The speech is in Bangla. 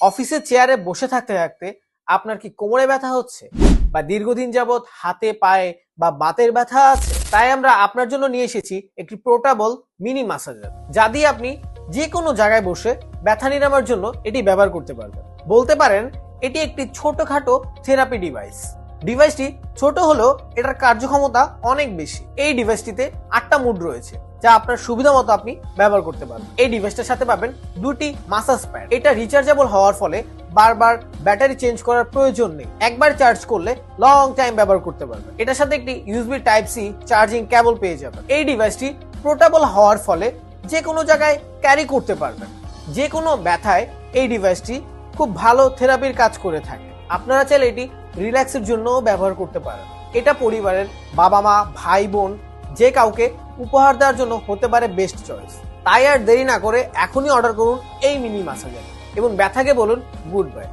অফিসের চেয়ারে বসে থাকতে থাকতে আপনার কি কোমরে ব্যথা হচ্ছে? বা দীর্ঘদিন যাবৎ হাতে, পায়ে বা বাতের ব্যথা আছে? তাই আমরা আপনার জন্য নিয়ে এসেছি একটি প্রোটাবল মিনি মাসাজার, যা দিয়ে আপনি যে কোনো জায়গায় বসে ব্যথা নিরাময়ের জন্য এটি ব্যবহার করতে পারবেন। বলতে পারেন, এটি একটি ছোটখাটো থেরাপি ডিভাইস। ডিভাইসটি ছোট হলেও এটার কার্যক্ষমতা অনেক বেশি। এই ডিভাইসটিতে আটটা মুড রয়েছে, যা আপনার সুবিধা মতো আপনি ব্যবহার করতে পারবেন। এই ডিভাইসটার সাথে পাবেন দুটি মাসাজ প্যাড। এটা রিচার্জেবল হওয়ার ফলে বারবার ব্যাটারি চেঞ্জ করার প্রয়োজন নেই। একবার চার্জ করলে লং টাইম ব্যবহার করতে পারবেন। এটার সাথে একটি USB type C charging cable পেয়ে যাবেন। এই ডিভাইসটি পোর্টেবল হওয়ার ফলে যে কোনো জায়গায় ক্যারি করতে পারবেন। যে কোনো ব্যথায় এই ডিভাইসটি খুব ভালো থেরাপির কাজ করে থাকে। আপনারা চাইলে এটি রিল্যাক্সের জন্যও ব্যবহার করতে পারেন। এটা পরিবারের বাবা মা, ভাই বোন যে কাউকে উপহার দেওয়ার জন্য হতে পারে বেস্ট চয়েস তাই আর দেরি না করে এখনই অর্ডার করুন এই মিনি মাসাজার এবং ব্যথাকে বলুন গুড বাই